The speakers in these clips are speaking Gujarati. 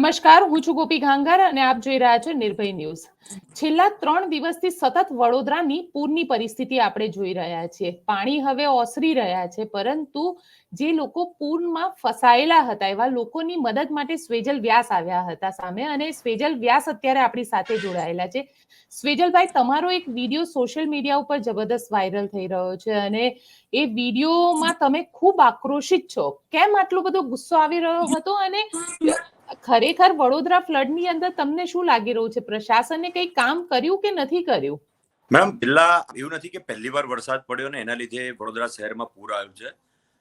નમસ્કાર, હું છું ગોપી ઘાંગર અને આપ જોઈ રહ્યા છો નિર્ભય ન્યૂઝ. છેલ્લા ત્રણ દિવસથી સતત વડોદરાની પૂરની પરિસ્થિતિ આપણે જોઈ રહ્યા છીએ. પાણી હવે ઓસરી રહ્યા છે, પરંતુ જે લોકો પૂરમાં ફસાયેલા હતા, એવા લોકોની મદદ માટે સ્વેજલ વ્યાસ આવ્યા હતા સામે અને સ્વેજલ વ્યાસ અત્યારે આપણી સાથે જોડાયેલા છે. સ્વેજલભાઈ, તમારો એક વીડિયો સોશિયલ મીડિયા ઉપર જબરદસ્ત વાયરલ થઈ રહ્યો છે અને એ વિડીયોમાં તમે ખૂબ આક્રોશિત છો. કેમ આટલો બધો ગુસ્સો આવી રહ્યો હતો અને ખરેખર વડોદરા ફ્લડની અંદર તમને શું લાગી રહ્યું છે? પ્રશાસને કંઈ કામ કર્યું કે નથી કર્યું? મેડમ છેલ્લા એવું નથી કે પહેલી વાર વરસાદ પડ્યો ને એના લીધે વડોદરા શહેરમાં પૂર આવ્યું છે.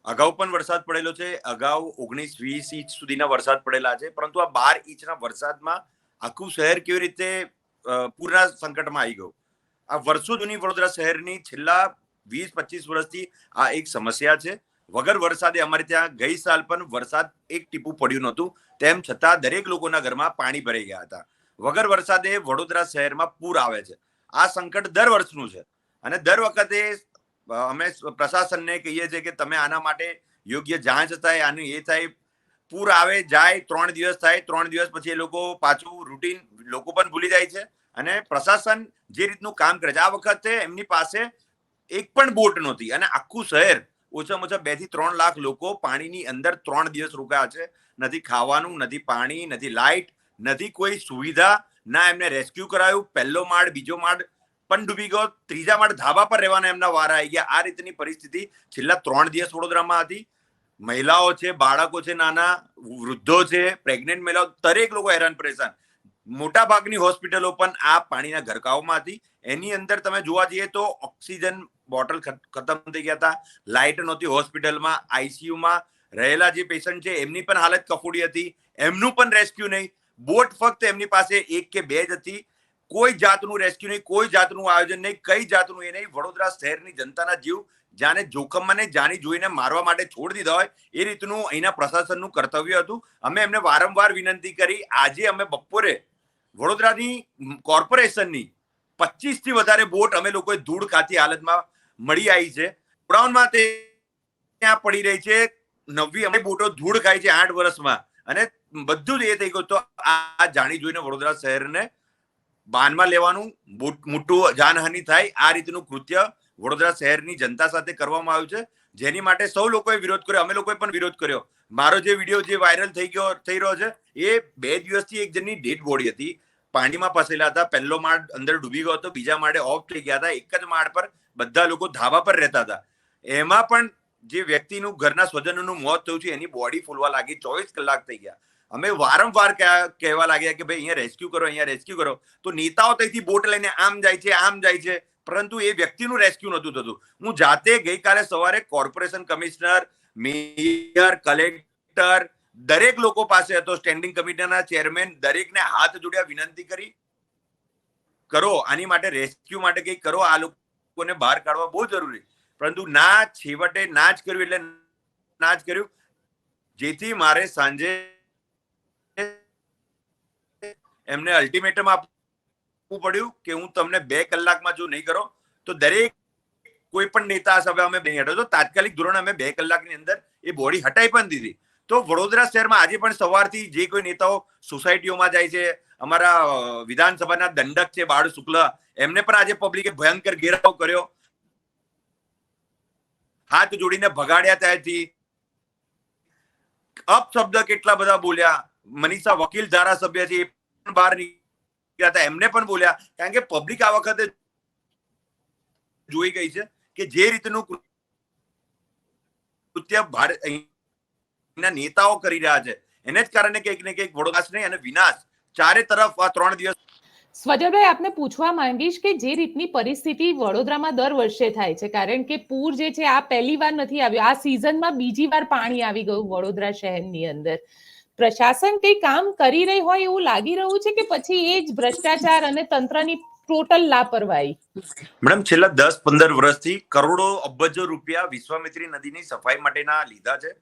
અગાઉ પણ વરસાદ પડેલો છે. અગાઉ ઓગણીસ વીસ ઇંચ સુધીના વરસાદ પડેલા છે. પરંતુ આ બાર ઇંચના વરસાદમાં આખું શહેર કેવી રીતે પૂરના સંકટમાં આવી ગયું? આ વર્ષો જૂની વડોદરા શહેરની છેલ્લા વીસ પચીસ વર્ષથી આ એક સમસ્યા છે. વગર વરસાદે અમારે ત્યાં ગઈ સાલ પણ વરસાદ એક ટીપું પડ્યું નહોતું. તેમ છતાં દરેક લોકોના ઘરમાં પાણી ભરાઈ ગયા હતા. વગર વરસાદે વડોદરા શહેરમાં પૂર આવે છે. આ સંકટ દર વર્ષનું છે. અને દર વખતે અમે પ્રશાસનને કહીએ છીએ કે તમે આના માટે યોગ્ય જાંચ થાય, આનું એ થાય. પૂર આવે, જાય, ત્રણ દિવસ થાય, ત્રણ દિવસ પછી એ લોકો પાછું રૂટીન લોકો પણ ભૂલી જાય છે. અને પ્રશાસન જે રીતનું કામ કરે છે. આ વખતે એમની પાસે એક પણ બોટ નહોતી. અને આખું શહેર ઓછામાં ઓછા બેથી ત્રણ લાખ લોકો પાણીની અંદર ત્રણ દિવસ રોકાયા છે. નથી ખાવાનું, નથી પાણી, નથી લાઇટ, નથી કોઈ સુવિધા. ના, એમને રેસ્ક્યુ કરાયું, પહેલો માળ, બીજો માળ, પણ ડૂબી ગયો. ત્રીજા માળ ધાબા પર રહેવાના એમના વારા આવી ગયા. આ રીતની પરિસ્થિતિ છેલ્લા ત્રણ દિવસ વડોદરામાં હતી. મહિલાઓ છે, બાળકો છે, નાના, વૃદ્ધો છે, પ્રેગ્નેન્ટ મહિલાઓ, દરેક લોકો હેરાન પરેશાન. મોટા ભાગની હોસ્પિટલો પણ આ પાણીના ગરકાઓમાં હતી. એની અંદર તમે જોવા જઈએ તો ઓક્સિજન બોટલ ખતમ થઈ ગયા હતા લાઇટ નહોતી હોસ્પિટલમાં આઈસીયુમાં રહેલા જે પેશન્ટ છે, એમની પણ હાલત કફોડી હતી. એમનું પણ રેસ્ક્યુ નહીં. બોટ ફક્ત એમની પાસે એક કે બે જ હતી. કોઈ જાતનું રેસ્ક્યુ નહીં, કોઈ જાતનું આયોજન નહીં, કઈ જાતનું એ નહીં. વડોદરા શહેરની જનતાના જીવ જાને જોખમમાં ને જાણી જોઈને મારવા માટે છોડી દીધા હોય એ રીતનું અહીંના પ્રશાસનનું કર્તવ્ય હતું. અમે એમને વારંવાર વિનંતી કરી. આજે અમે બપોરે વડોદરાની કોર્પોરેશનની પચીસથી વધારે બોટ અમે લોકોએ ધૂળ ખાતી હાલતમાં. મળી આવી છે. લોકડાઉનમાં તે ત્યાં પડી રહી છે? નવી અમે બોટો ધૂળ ખાય છે આઠ વર્ષમાં. અને બધું જ એ થઈ ગયું. તો આ જાણી જોઈને વડોદરા શહેરને બાનમાં લેવાનું મોટું જાનહાનિ થાય. આ રીતનું કૃત્ય વડોદરા શહેરની જનતા સાથે કરવામાં આવ્યું છે. જેની માટે સૌ લોકોએ વિરોધ કર્યો. અમે લોકોએ પણ વિરોધ કર્યો. મારો જે વીડિયો જે વાયરલ થઈ ગયો, થઈ રહ્યો છે, એ બે દિવસથી એક જણની ડેડ બોડી હતી. પાણીમાં ફસેલા હતા. પહેલો માળ અંદર ડૂબી ગયો હતો. બીજા માળે ઓફ થઈ ગયા હતા. એક જ માળ પર બધા લોકો ધાબા પર રહેતા હતા. એમાં પણ જે વ્યક્તિનું ઘરના સ્વજનોનું મોત થયું છે, એની બોડી ફૂલવા લાગી, ચોવીસ કલાક થઈ ગયા. અમે વારંવાર કહેવા લાગ્યા કે ભાઈ અહીંયા રેસ્ક્યુ કરો, અહીંયા રેસ્ક્યુ કરો. તો નેતાઓ ત્યાંથી બોટ લઈને આમ જાય છે, આમ જાય છે, પરંતુ એ વ્યક્તિનું રેસ્ક્યુ નહોતું થતું. હું જાતે ગઈકાલે સવારે કોર્પોરેશન કમિશનર મેયર કલેક્ટર દરેક લોકો પાસે હતો સ્ટેન્ડિંગ કમિટીના ચેરમેન દરેકને હાથ જોડ્યા, વિનંતી કરી, કરો, આની માટે રેસ્ક્યુ માટે કંઈક કરો, આ લોકોને બહાર કાઢવા બહુ જરૂરી. પરંતુ ના છેવટે ના જ કર્યું એટલે ના જ કર્યું. જેથી મારે સાંજે એમને અલ્ટિમેટમ આપવું પડ્યું કે હું તમને બે કલાકમાં જો નહીં કરો, તો દરેક કોઈ પણ નેતા સભા અમે નહીં તો તાત્કાલિક ધોરણે અમે બે કલાકની અંદર એ બોડી હટાઈ પણ દીધી. તો વડોદરા શહેરમાં આજે પણ સવારથી જે કોઈ નેતાઓ સોસાયટીઓમાં જાય છે અમારા વિધાનસભાના દંડક છે બાળ શુક્લ. એમને પણ આજે પબ્લિકે ભયંકર ઘેરાવ કર્યો. હાથ જોડીને ભગાડ્યા ત્યાંથી. અપશબ્દ કેટલા બધા બોલ્યા. મનીષા વકીલ ધારાસભ્ય છે, એ બહાર નીકળ્યા હતા, એમને પણ બોલ્યા. કારણ કે પબ્લિક આ વખતે જોઈ ગઈ છે કે જે રીતનું કૃત્ય ભારત નેતાઓ કરી રહ્યા છે. એને જ કારણે કંઈક ને કંઈક વડોદરા નહીં, અને વિનાશ. ચારે તરફ આ ત્રણ દિવસ સ્વજલભાઈ આપને પૂછવા માંગીશ કે જે રીતની પરિસ્થિતિ વડોદરામાં દર વર્ષે થાય છે કારણ કે પૂર જે છે આ પહેલી વાર નથી આવ્યું. આ સિઝનમાં બીજી વાર પાણી આવી ગયું વડોદરા શહેરની અંદર. પ્રશાસન કઈ કામ કરી રહી હોય એવું લાગી રહ્યું છે કે પછી એ જ ભ્રષ્ટાચાર અને તંત્રની ટોટલ લાપરવાહી? મેડમ છેલ્લા દસ પંદર વર્ષથી કરોડો અબજો રૂપિયા વિશ્વામિત્રી નદીની સફાઈ માટેના લીધા છે.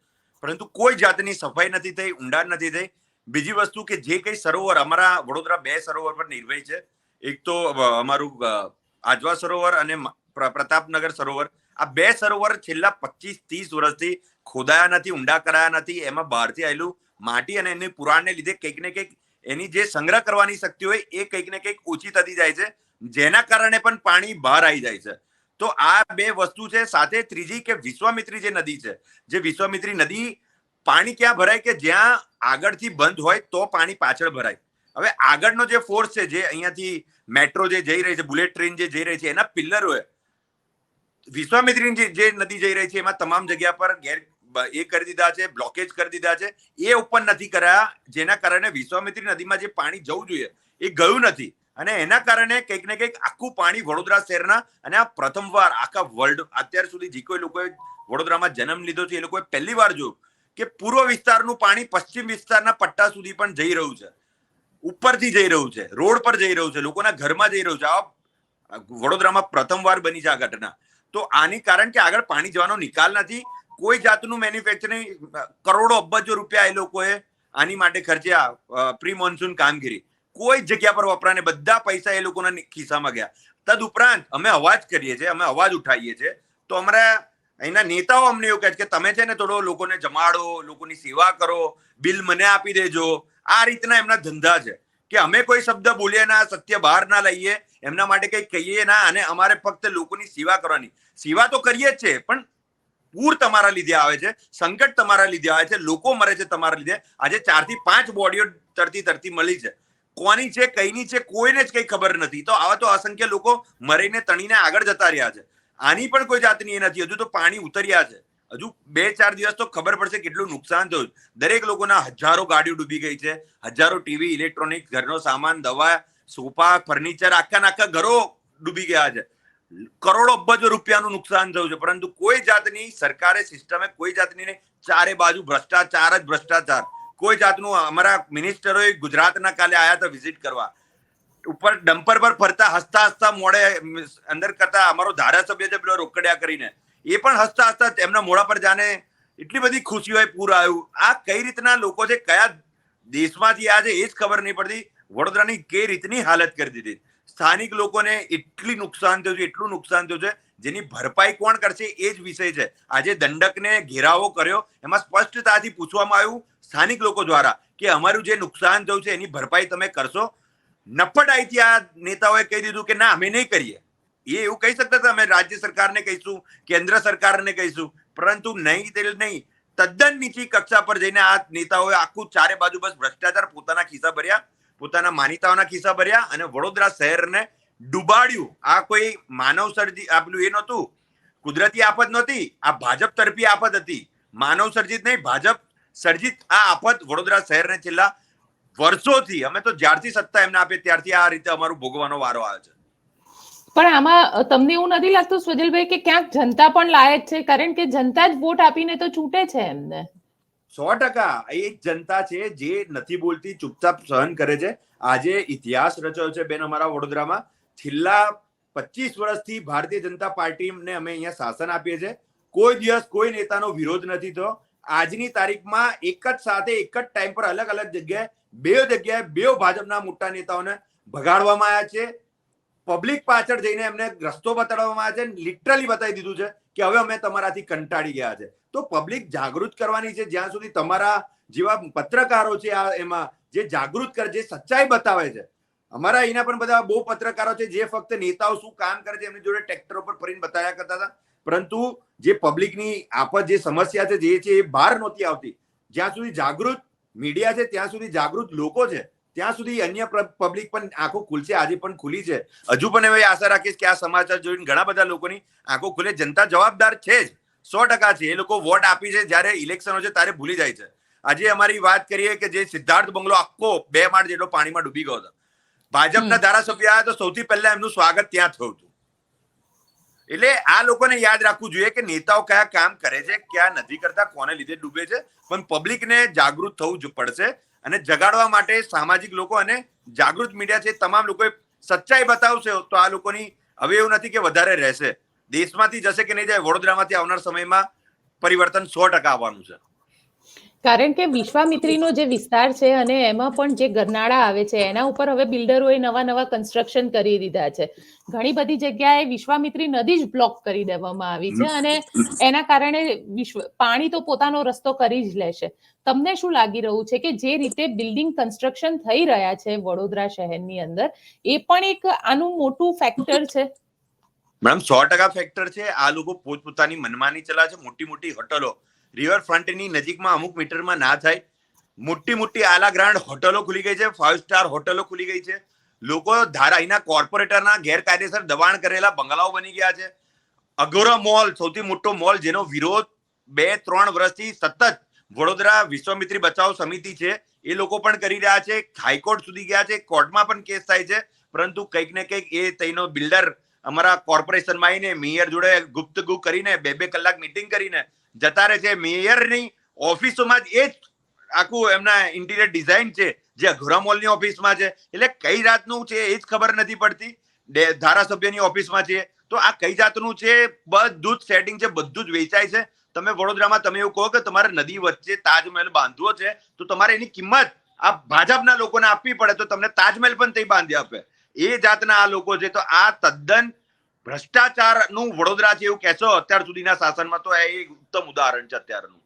પરંતુ કોઈ જાતની સફાઈ નથી થઈ ઊંડાણ નથી થઈ. બીજી વસ્તુ કે જે કઈ સરોવર, અમારા વડોદરા બે સરોવર પર નિર્ભય છે. એક તો અમારું આજવા સરોવર અને પ્ર- પ્રતાપનગર સરોવર. આ બે સરોવર છેલ્લા પચીસ ત્રીસ વર્ષથી ખોદાયા નથી, ઊંડા કરાયા નથી, એમાં બહારથી આવેલું માટી અને એની પુરાણને લીધે કંઈક ને કંઈક એની જે સંગ્રહ કરવાની શક્તિ હોય એ કંઈક ને કંઈક ઓછી થતી જાય છે. જેના કારણે પણ પાણી બહાર આવી જાય છે. તો આ બે વસ્તુ છે. સાથે ત્રીજી કે વિશ્વામિત્રી જે નદી છે. જે વિશ્વામિત્રી નદી પાણી ક્યાં ભરાય કે જ્યાં આગળથી બંધ હોય તો પાણી પાછળ ભરાય. હવે આગળનો જે ફોર્સ છે, જે અહીંયાથી મેટ્રો જે જઈ રહી છે બુલેટ ટ્રેન જે જઈ રહી છે, એના પિલ્લરોએ વિશ્વામિત્રી જે નદી જઈ રહી છે, એમાં તમામ જગ્યા પર ગેર એ કરી દીધા છે બ્લોકેજ કરી દીધા છે. એ ઓપન નથી કરાયા, જેના કારણે વિશ્વામિત્રી નદીમાં જે પાણી જવું જોઈએ, એ ગયું નથી. અને એના કારણે કંઈક ને કંઈક આખું પાણી વડોદરા શહેરના અને આ પ્રથમવાર આખા વર્લ્ડ અત્યાર સુધી જે કોઈ લોકોએ વડોદરામાં જન્મ લીધો છે, એ લોકોએ પહેલી વાર જોયું. કે પૂર્વ વિસ્તારનું પાણી પશ્ચિમ વિસ્તારના પટ્ટા સુધી પણ જઈ રહ્યું છે. ઉપરથી જઈ રહ્યું છે. રોડ પર જઈ રહ્યું છે. લોકોના ઘરમાં જઈ રહ્યું છે. આ વડોદરામાં પ્રથમવાર બની છે આ ઘટના. તો આની કારણ કે આગળ પાણી જવાનો નિકાલ નથી. કોઈ જાતનું મેન્યુફેક્ચરિંગ કરોડો અબજો રૂપિયા એ લોકોએ આની માટે ખર્ચ્યા પ્રી મોન્સૂન કામગીરી. કોઈ જગ્યા પર વપરાને બધા પૈસા એ લોકોના ખિસ્સામાં ગયા. તદ ઉપરાંત અમે અવાજ કરીએ છીએ, અમે અવાજ ઉઠાવીએ છીએ. તો અમારા અહીંના નેતાઓ અમને એવું કહે છે કે તમે છે ને થોડો લોકોને જમાડો, લોકોની સેવા કરો, બિલ મને આપી દેજો. આ રીતના એમના ધંધા છે. કે અમે કોઈ શબ્દ બોલીએ ના, સત્ય બહાર ના લઈએ એમના માટે કંઈ કહીએ ના અને અમારે ફક્ત લોકોની સેવા કરવાની. સેવા તો કરીએ જ છે, પણ પૂર તમારા લીધે આવે છે, સંકટ તમારા લીધે આવે છે, લોકો મરે છે તમારા લીધે. આજે ચારથી પાંચ બોડીઓ તરતી તરતી મળી છે. કોની છે, કઈની છે, કોઈને જ કઈ ખબર નથી. તો આવા તો અસંખ્ય લોકો મરીને તણીને આગળ જતા રહ્યા છે. આની પણ કોઈ જાતની એ નથી. હજુ તો પાણી ઉતર્યા છે. હજુ બે ચાર દિવસ તો ખબર પડશે કેટલું નુકસાન થયું. દરેક લોકોના હજારો ગાડીઓ ડૂબી ગઈ છે. હજારો ટીવી, ઇલેક્ટ્રોનિક, ઘરનો સામાન, દવા, સોફા, ફર્નિચર, આખા આખા ઘરો ડૂબી ગયા છે. કરોડો અબજો રૂપિયાનું નુકસાન થયું છે. પરંતુ કોઈ જાતની સરકારે સિસ્ટમે કોઈ જાતની. ચારે બાજુ ભ્રષ્ટાચાર જ ભ્રષ્ટાચાર. કોઈ જાતનું અમારા મિનિસ્ટરોએ ગુજરાતના કાલે આયા હતા વિઝિટ કરવા. ઉપર ડમ્પર પર ફરતા હસતા હસતા મોડે અંદર કરતા અમારો ધારાસભ્ય છે પેલો રોકડિયા કરીને, એ પણ હસતા હસતા એમના મોડા પર જાને એટલી બધી ખુશી હોય, પૂર આવ્યું. આ કઈ રીતના લોકો છે, કયા દેશમાંથી આ છે, એ જ ખબર નહીં પડતી. વડોદરાની કઈ રીતની હાલત કરી દીધી. સ્થાનિક લોકોને એટલી નુકસાન થયું છે, એટલું નુકસાન થયું છે, જેની ભરપાઈ કોણ કરશે એ જ વિષય છે. આજે દંડકને ઘેરાવો કર્યો, એમાં સ્પષ્ટતાથી પૂછવામાં આવ્યું સ્થાનિક લોકો દ્વારા કે અમારું જે નુકસાન થયું છે, એની ભરપાઈ તમે કરશો? નફટાઈથી આ નેતાઓએ કહી દીધું કે ના, અમે નહીં કરીએ. એ એવું કહી શકતા હતા, અમે રાજ્ય સરકારને કહીશું, કેન્દ્ર સરકારને કહીશું, પરંતુ નહીં તે નહીં. તદ્દન નીચી કક્ષા પર જઈને આ નેતાઓએ આખું ચારે બાજુ બસ ભ્રષ્ટાચાર પોતાના ખિસ્સા ભર્યા, પોતાના માનીતાઓના ખિસ્સા ભર્યા અને વડોદરા શહેરને ડૂબાડ્યું. આ કોઈ માનવ સર્જી આપેલું એ નહોતું. કુદરતી આફત નહોતી. આ ભાજપ તરફી આફત હતી. માનવ સર્જિત નહીં, ભાજપ સર્જિત આ આફત વડોદરા શહેરને છેલ્લા વર્ષોથી અમે તો જ્યારથી સત્તા એમને આપે ત્યારથી આ રીતે અમારું ભોગવાનો વારો આવે છે. પણ આમાં તમને એવું નથી લાગતું સ્વજલભાઈ કે ક્યાંક જનતા પણ લાયક છે? કારણ કે જનતા જ વોટ આપીને તો છૂટે છે એમને. સો ટકા. એ જ જનતા છે જે નથી બોલતી ચૂપચાપ સહન કરે છે. આજે ઇતિહાસ રચ્યો છે બેન અમારા વડોદરામાં. છેલ્લા પચીસ વર્ષથી ભારતીય જનતા પાર્ટીને અમે અહીંયા શાસન આપીએ છીએ. કોઈ દિવસ કોઈ નેતાનો વિરોધ નથી થયો. આજની તારીખમાં એક જ સાથે એક જ ટાઈમ પર અલગ અલગ જગ્યાએ બે જગ્યાએ બે ભાજપના મોટા નેતાઓને ભગાડવામાં આવ્યા છે. પબ્લિક પાછળ જઈને એમને રસ્તો બતાડવામાં આવ્યો છે લિટરલી બતાવી દીધું છે કે હવે અમે તમારાથી કંટાળી ગયા છે. તો પબ્લિક જાગૃત કરવાની છે, જ્યાં સુધી તમારા જેવા પત્રકારો છે આ એમાં, જે જાગૃત કરે, જે સચ્ચાઈ બતાવે છે. અમારા અહીંના પણ બધા બહુ પત્રકારો છે, જે ફક્ત નેતાઓ શું કામ કરે છે, એમની જોડે ટ્રેક્ટરો પર ફરીને બતાવ્યા કરતા હતા. પરંતુ જે પબ્લિકની આફત જે સમસ્યા છે, જે છે એ બહાર નહોતી આવતી. જ્યાં સુધી જાગૃત મીડિયા છે ત્યાં સુધી જાગૃત લોકો છે. ત્યાં સુધી અન્ય પબ્લિક પણ આંખો ખુલશે આજે પણ ખુલી છે. હજુ પણ હવે આશા રાખીશ કે આ સમાચાર જોઈને ઘણા બધા લોકોની આંખો ખુલે. જનતા જવાબદાર છે જ. સો ટકા છે. એ લોકો વોટ આપી છે જ્યારે ઇલેક્શનો છે ત્યારે ભૂલી જાય છે. આજે અમારી વાત કરીએ કે જે સિદ્ધાર્થ બંગલો આખો બે માળ જેટલો પાણીમાં ડૂબી ગયો હતો. ભાજપના ધારાસભ્ય આવ્યા તો સૌથી પહેલા એમનું સ્વાગત ત્યાં થયું હતું. એટલે આ લોકોને યાદ રાખવું જોઈએ કે નેતાઓ કયા કામ કરે છે, ક્યાં નથી કરતા, કોને લીધે ડૂબે છે, પણ પબ્લિકને જાગૃત થવું જ પડશે અને જગાડવા માટે સામાજિક લોકો અને જાગૃત મીડિયા છે તમામ લોકોએ સચ્ચાઈ બતાવશે તો આ લોકોની હવે એવું નથી કે વધારે રહેશે. દેશમાંથી જશે કે નહીં જાય વડોદરામાંથી આવનાર સમયમાં પરિવર્તન સો ટકા આવવાનું છે. કારણ કે વિશ્વામિત્રીનો જે વિસ્તાર છે અને એમાં પણ જે ગરનાળા આવે છે, એના ઉપર હવે બિલ્ડરોએ નવા નવા કન્સ્ટ્રક્શન કરી દીધા છે. ઘણી બધી જગ્યાએ વિશ્વામિત્રી નદી જ બ્લોક કરી દેવામાં આવી છે અને એના કારણે વિશ્વ, પાણી તો પોતાનો રસ્તો કરી જ લેશે. તમને શું લાગી રહ્યું છે કે જે રીતે બિલ્ડિંગ કન્સ્ટ્રક્શન થઈ રહ્યા છે વડોદરા શહેરની અંદર, એ પણ એક આનું મોટું ફેક્ટર છે? મેડમ, સો ટકા ફેક્ટર છે. આ લોકો પોતપોતાની મનમાની ચલાવે છે, મોટી મોટી હોટલો. રિવરફ્રન્ટની નજીકમાં અમુક મીટરમાં ના થાય. મોટી મોટી આલા ગ્રાન્ડ હોટલો ખુલી ગઈ છે ફાઇવ સ્ટાર હોટલો ખુલી ગઈ છે. લોકો ધારા અહીંના કોર્પોરેટરના ગેરકાયદેસર દબાણ કરેલા બંગલાઓ બની ગયા છે. અઘોરા મોલ, સૌથી મોટો મોલ જેનો વિરોધ બે ત્રણ વર્ષથી સતત વડોદરા વિશ્વામિત્રી બચાવ સમિતિ છે, એ લોકો પણ કરી રહ્યા છે. હાઈકોર્ટ સુધી ગયા છે, કોર્ટમાં પણ કેસ થાય છે. પરંતુ કંઈક ને કંઈક એ તેનો બિલ્ડર અમારા કોર્પોરેશનમાં આવીને મેયર જોડે ગુપ્તગુ કરીને બે બે કલાક મીટિંગ કરીને જતા રહે છે. મેયરની ઓફિસોમાં જ એ જ આખું એમના ઇન્ટિરિયર ડિઝાઇન છે, જે અઘોરા મોલની ઓફિસમાં છે. એટલે કઈ જાતનું છે એ જ ખબર નથી પડતી. ધારાસભ્યની ઓફિસમાં છે. તો આ કઈ જાતનું છે? બધું જ સેટિંગ છે, બધું જ વેચાય છે. તમે વડોદરામાં, તમે એવું કહો કે તમારે નદી વચ્ચે તાજમહેલ બાંધવો છે, તો તમારે એની કિંમત આ ભાજપના લોકોને આપવી પડે, તો તમને તાજમહેલ પણ તે બાંધી આપે. એ જાતના આ લોકો છે. તો આ તદ્દન ભ્રષ્ટાચારનું વડોદરા છે એવું કહેશો અત્યાર સુધીના શાસનમાં તો એ ઉત્તમ ઉદાહરણ છે અત્યારનું.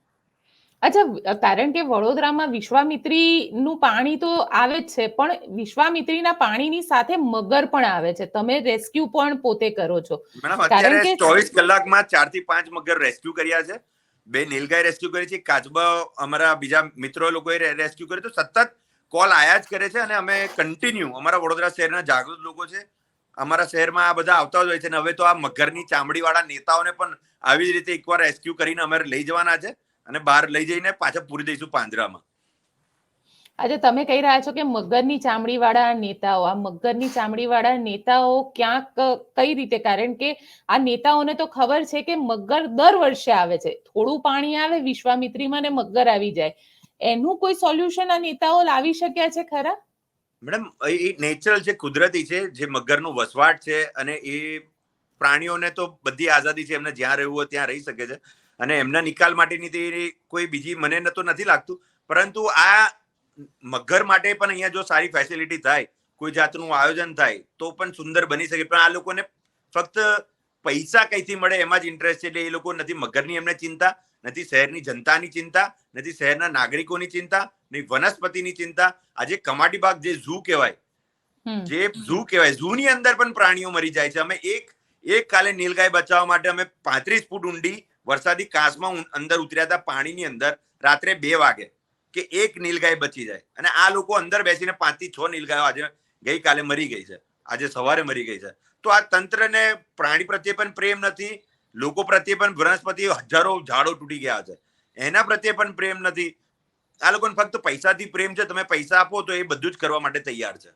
અચ્છા કારણ કે વડોદરામાં વિશ્વામિત્રીનું પાણી તો આવે જ છે પણ વિશ્વામિત્રીના પાણીની સાથે મગર પણ આવે છે. તમે રેસ્ક્યુ પણ પોતે કરો છો. કારણ અત્યારે કે- ચોવીસ કલાકમાં ચારથી પાંચ મગર રેસ્ક્યુ કર્યા છે. બે નીલગાય રેસ્ક્યુ કરી છે કાચબા અમારા બીજા મિત્રો લોકોએ રેસ્ક્યુ કર્યું. તો સતત કોલ આયા જ કરે છે અને અમે કન્ટિન્યુ અમારા વડોદરા શહેરના જાગૃત લોકો છે. અમારા શહેરમાં આ બધા આવતા જ હોય છે ને હવે તો આ મગરની ચામડી વાળા નેતાઓને પણ આવી જ રીતે એકવાર રેસ્ક્યુ કરીને અમે લઈ જવાના છે અને બહાર લઈ જઈને પાછા પૂરી દઈશું પાંજરામાં. આજે તમે કહી રહ્યા છો કે મગરની ચામડી વાળા નેતાઓ, આ મગરની ચામડી વાળા નેતાઓ ક્યાંક કઈ રીતે? કારણ કે આ નેતાઓને તો ખબર છે કે મગર દર વર્ષે આવે છે. થોડું પાણી આવે, વિશ્વામિત્રીમાં ને મગર આવી જાય. એનું કોઈ સોલ્યુશન આ નેતાઓ લાવી શક્યા છે ખરા? મેડમ, એ નેચરલ છે કુદરતી છે, જે મગરનું વસવાટ છે અને એ પ્રાણીઓને તો બધી આઝાદી છે, એમને જ્યાં રહેવું હોય ત્યાં રહી શકે છે. અને એમના નિકાલ માટેની તે કોઈ બીજી મને તો નથી લાગતું. પરંતુ આ મગર માટે પણ અહીંયા જો સારી ફેસિલિટી થાય, કોઈ જાતનું આયોજન થાય, તો પણ સુંદર બની શકે. પણ આ લોકોને ફક્ત પૈસા કઈથી મળે એમાં જ ઇન્ટરેસ્ટ છે, એટલે એ લોકો નથી મગરની એમને ચિંતા. નથી શહેરની જનતાની ચિંતા નથી શહેરના નાગરિકોની ચિંતા નહીં વનસ્પતિની ચિંતા. આજે કમાટીબાગ જે ઝૂ કહેવાય જે ઝૂ કહેવાય ઝૂની અંદર પણ પ્રાણીઓ મરી જાય છે. અમે એક એક કાલે નીલગાય બચાવવા માટે અમે પાંત્રીસ ફૂટ ઊંડી વરસાદી કાંસમાં અંદર ઉતર્યા હતા પાણીની અંદર રાત્રે બે વાગે કે એક નીલગાય બચી જાય. અને આ લોકો અંદર બેસીને પાંચથી છ નીલગાયો આજે ગઈકાલે મરી ગઈ છે. આજે સવારે મરી ગઈ છે. તો આ તંત્રને પ્રાણી પ્રત્યે પણ પ્રેમ નથી લોકો પ્રત્યે પણ વનસ્પતિ હજારો ઝાડો તૂટી ગયા છે. એના પ્રત્યે પણ પ્રેમ નથી. આ લોકોને ફક્ત પૈસાથી પ્રેમ છે. તમે પૈસા આપો તો એ બધું જ કરવા માટે તૈયાર છે.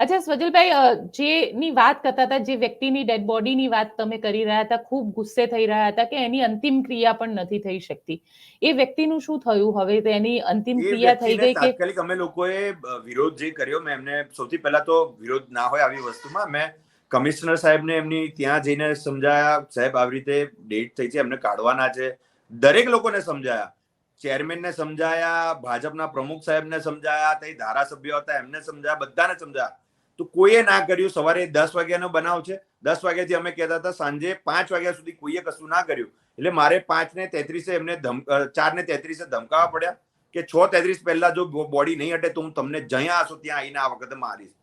અચ્છા સ્વજલભાઈ જેની વાત કરતા હતા જે વ્યક્તિની ડેડ બોડીની વાત તમે કરી રહ્યા હતા ખૂબ ગુસ્સે થઈ રહ્યા હતા કે એની અંતિમ ક્રિયા પણ નથી થઈ શકતી. એ વ્યક્તિનું શું થયું? હવે એની અંતિમ ક્રિયા થઈ ગઈ કે તાત્કાલિક અમે લોકોએ વિરોધ જે કર્યો મેં એમને સૌથી પહેલા તો વિરોધ ના હોય આવી વસ્તુમાં. મેં કમિશનર સાહેબને એમની ત્યાં જઈને સમજાયા. સાહેબ, આવી રીતે ડેટ થઈ છે, એમને કાઢવાના છે. દરેક લોકોને સમજાયા. ચેરમેનને સમજાયા, ભાજપના પ્રમુખ સાહેબને સમજાયા તે ધારાસભ્યો હતા, એમને સમજાયા, બધાને સમજાયા. તો કોઈએ ના કર્યું? સવારે દસ વાગ્યાનો બનાવ છે. દસ વાગ્યાથી અમે કહેતા હતા, સાંજે પાંચ વાગ્યા સુધી કોઈએ કશું ના કર્યું. એટલે મારે પાંચ ને તેત્રીસે એમને ચાર ને તેત્રીસે ધમકાવવા પડ્યા કે છ તેત્રીસ પહેલા જો બોડી નહીં હટે તો હું તમને જ્યાં હશો ત્યાં આવીને આ વખતે મારીશ.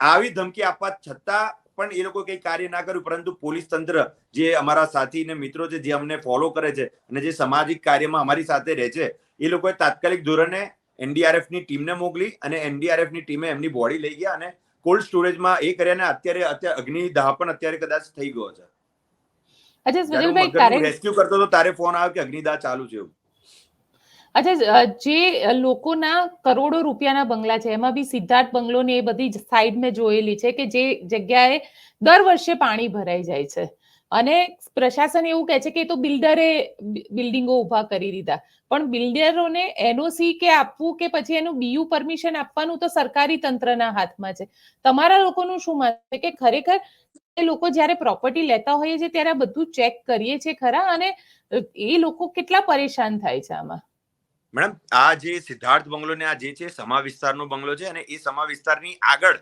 આવી ધમકી આપવા છતાં પણ એ લોકો કઈ કાર્ય ના કર્યું પરંતુ પોલીસ તંત્ર જે અમારા સાથી ને મિત્રો છે જે અમને ફોલો કરે છે અને જે સામાજિક કાર્યમાં અમારી સાથે રહે છે એ લોકોએ તાત્કાલિક ધોરણે એનડીઆરએફની ટીમને મોકલી અને એનડીઆરએફની ટીમે એમની બોડી લઈ ગયા અને કોલ્ડ સ્ટોરેજમાં એ કર્યા અને અત્યારે અત્યારે અગ્નિદાહ પણ અત્યારે કદાચ થઈ ગયો છે. અચ્છા કારણ રેસ્ક્યુ કરતો તો તારે ફોન આવ્યો કે અગ્નિદાહ ચાલુ છે એવું. અચ્છા જે લોકોના કરોડો રૂપિયાના બંગલા છે, એમાં બી સિદ્ધાર્થ બંગલો ને એ બધી સાઈડ મેં જોયેલી છે કે જે જગ્યાએ દર વર્ષે પાણી ભરાઈ જાય છે. અને પ્રશાસન એવું કહે છે કે તો બિલ્ડરે બિલ્ડિંગો ઊભા કરી દીધા. પણ બિલ્ડરોને એનઓસી કે આપવું કે પછી એનું બીયુ પરમિશન આપવાનું તો સરકારી તંત્રના હાથમાં છે. તમારા લોકોનું શું માનવું છે કે ખરેખર એ લોકો જ્યારે પ્રોપર્ટી લેતા હોઈએ છે ત્યારે બધું ચેક કરીએ છે ખરા અને એ લોકો કેટલા પરેશાન થાય છે આમાં? મેડમ આ જે સિદ્ધાર્થ બંગલો ને આ જે છે સમા વિસ્તારનો બંગલો છે અને એ સમા વિસ્તારની આગળ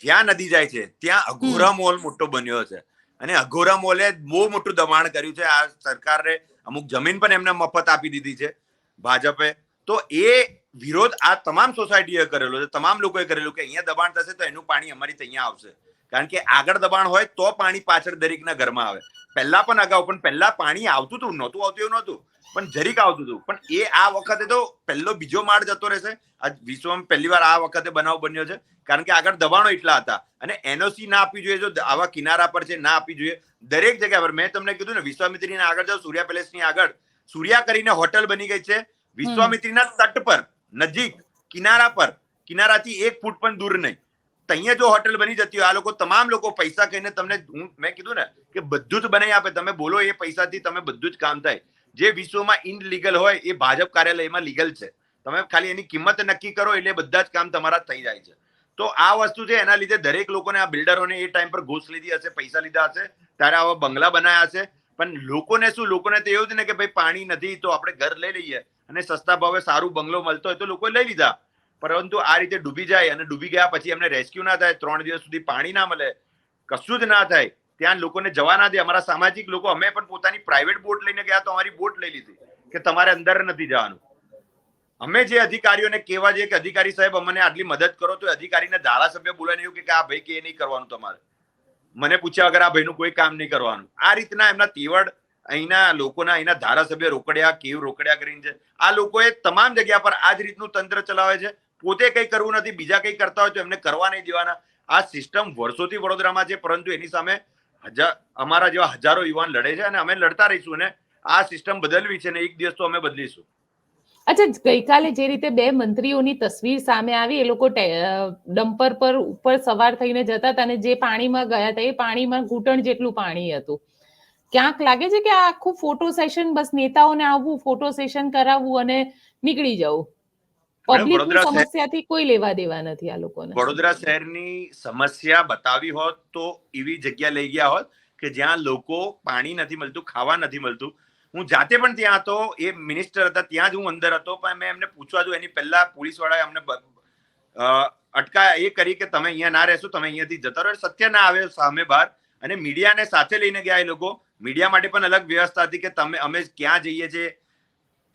જ્યાં નદી જાય છે ત્યાં અઘોરા મોલ મોટો બન્યો છે. અને અઘોરા મોલે બહુ મોટું દબાણ કર્યું છે. આ સરકારે અમુક જમીન પણ એમને મફત આપી દીધી છે ભાજપે. તો એ વિરોધ આ તમામ સોસાયટીએ કરેલો છે. તમામ લોકોએ કરેલું કે અહીંયા દબાણ થશે તો એનું પાણી અમારી ત્યાં આવશે. કારણ કે આગળ દબાણ હોય તો પાણી પાછળ દરેકના ઘરમાં આવે. પહેલા પણ અગાઉ, પણ પહેલા પાણી આવતું હતું, નહોતું આવતું એવું નહોતું. પણ જરીક આવતું હતું. પણ એ આ વખતે તો પહેલો બીજો માળ જતો રહેશે. આ વિશ્વમાં પહેલી વાર આ વખતે બનાવ બન્યો છે. કારણ કે આગળ દબાણો એટલા હતા. અને એનઓસી ના આપવી જોઈએ, જો આવા કિનારા પર છે, ના આપવી જોઈએ. દરેક જગ્યા પર મેં તમને કીધું ને, વિશ્વામિત્રીના આગળ જાઓ, સૂર્યા પેલેસની આગળ. સૂર્યા કરીને હોટલ બની ગઈ છે. વિશ્વામિત્રીના તટ પર, નજીક, કિનારા પર. કિનારાથી એક ફૂટ પણ દૂર નહીં. અહીંયા જો હોટલ બની જતી હોય, આ લોકો તમામ લોકો પૈસા કહીને તમને હું, મેં કીધું ને કે બધું જ બનાવી આપે તમે બોલો એ પૈસાથી તમે બધું જ કામ થાય. જે વિશ્વમાં ઇનલીગલ હોય, એ ભાજપ કાર્યાલયમાં લીગલ છે. તમે ખાલી એની કિંમત નક્કી કરો એટલે બધા જ કામ તમારા થઈ જાય છે. તો આ વસ્તુ છે, એના લીધે દરેક લોકોને આ બિલ્ડરોને એ ટાઈમ પર ઘૂસ લીધી હશે, પૈસા લીધા હશે, ત્યારે આવા બંગલા બનાવ્યા હશે. પણ લોકોને શું, લોકોને તો એવું જ ને કે ભાઈ પાણી નથી, તો આપણે ઘર લઈ લઈએ અને સસ્તા ભાવે સારું બંગલો મળતો હોય તો લોકો લઈ લીધા. પરંતુ આ રીતે ડૂબી જાય અને ડૂબી ગયા પછી એમને રેસ્ક્યુ ના થાય, ત્રણ દિવસ સુધી પાણી ના મળે, કશું જ ના થાય, ત્યાં લોકોને જવા ના દે. અમારા સામાજિક લોકો, અમે પણ પોતાની પ્રાઇવેટ બોટ લઈને ગયા તો અમારી બોટ લઈ લીધી કે તમારે અંદર નથી જવાનું. અમે જે અધિકારીઓને કહેવા જઈએ કે અધિકારી સાહેબ, અમને આટલી મદદ કરો, તો અધિકારીને ધારાસભ્ય બોલાવીને એવું કે આ ભાઈ કે નહીં કરવાનું તમારે. મને પૂછ્યા વગર આ ભાઈનું કોઈ કામ નહીં કરવાનું. આ રીતના એમના તેવડ અહીંના લોકોના, અહીંના ધારાસભ્ય રોકડ્યા, કેવ રોકડ્યા કરીને છે. આ લોકોએ તમામ જગ્યા પર આ જ રીતનું તંત્ર ચલાવે છે. પોતે કંઈ કરવું નથી, બીજા કંઈ કરતા હોય તો એમને કરવા નહીં દેવાના. આ સિસ્ટમ વર્ષોથી વડોદરામાં છે, પરંતુ એની સામે હજાર અમારા જેવા હજારો યુવાન લડે છે અને અમે લડતા રહીશું ને આ સિસ્ટમ બદલવી છે ને એક દિવસ તો અમે બદલીશું. અચ્છા ગઈકાલે જે રીતે બે મંત્રીઓની તસવીર સામે આવી, એ લોકો ડમ્પર પર ઉપર સવાર થઈને જતા હતા અને જે પાણીમાં ગયા હતા, એ પાણીમાં ઘૂંટણ જેટલું પાણી હતું. ક્યાંક લાગે છે કે આ આખું ફોટો સેશન બસ નેતાઓને આવવું, ફોટો સેશન કરાવવું અને નીકળી જવું? પબ્લિક વડોદરા શહેર- સમસ્યાથી કોઈ લેવા દેવા નથી આ લોકોને. વડોદરા શહેરની સમસ્યા બતાવી હોત તો એવી જગ્યા લઈ ગયા હોત કે જ્યાં લોકો પાણી નથી મળતું ખાવા નથી મળતું. હું જાતે પણ ત્યાં હતો એ મિનિસ્ટર હતા ત્યાં જ હું અંદર હતો પણ મેં એમને પૂછવા જો એની પહેલા પોલીસ વાળાએ અમને અટકા એ કરી કે તમે અહીંયા ના રહેશો તમે અહીંયાથી જતા રહો. સત્ય ના આવે સામે બહાર. અને મીડિયાને સાથે લઈને ગયા એ લોકો. મીડિયા માટે પણ અલગ વ્યવસ્થા હતી કે તમે અમે ક્યાં જઈએ છીએ?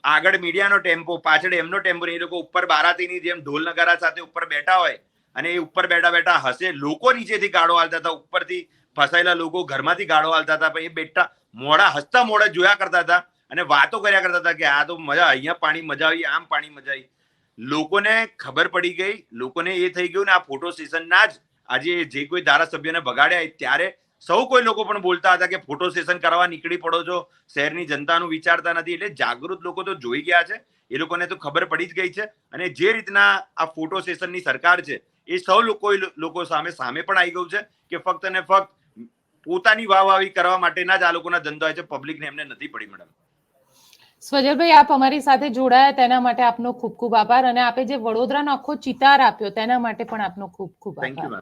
આગળ મીડિયાનો ટેમ્પો, પાછળ એમનો ટેમ્પો એ લોકો ઉપર બારાતીની જેમ ઢોલ નગારા સાથે ઉપર બેઠા હોય અને એ ઉપર બેઠા બેઠા હસે. લોકો નીચેથી ગાળો હાલતા હતા, ઉપરથી ફસાયેલા લોકો ઘરમાંથી ગાળો હાલતા હતા પણ એ બેઠા મોડા હસતા મોડા જોયા કરતા હતા અને વાતો કર્યા કરતા હતા કે આ તો મજા અહીંયા પાણી મજા આવી, આમ પાણી મજા આવી. લોકોને ખબર પડી ગઈ, લોકોને એ થઈ ગયું ને આ ફોટો સેશનના જ આજે જે કોઈ ધારાસભ્યને બગાડ્યા ત્યારે સૌ કોઈ લોકો પણ બોલતા હતા કે ફોટો સેશન કરવા નીકળી પડો છો શહેરની જનતાનું વિચારતા નથી એટલે જાગૃત લોકો તો જોઈ ગયા છે એ લોકોને તો ખબર પડી જ ગઈ છે અને જે રીતના આ ફોટો સેશનની સરકાર છે એ સૌ લોકો લોકો સામે સામે પણ આવી ગયું છે કે ફક્ત ને ફક્ત પોતાની વાહવાહી કરવા માટેના જ આ લોકોના ધંધો હોય છે પબ્લિકને એમને નથી પડી મેડમ સ્વજલભાઈ આપ અમારી સાથે જોડાયા તેના માટે આપનો ખૂબ ખૂબ આભાર અને આપે જે વડોદરાનો આખો ચિતાર આપ્યો તેના માટે પણ આપનો ખૂબ ખૂબ આભાર. Thank you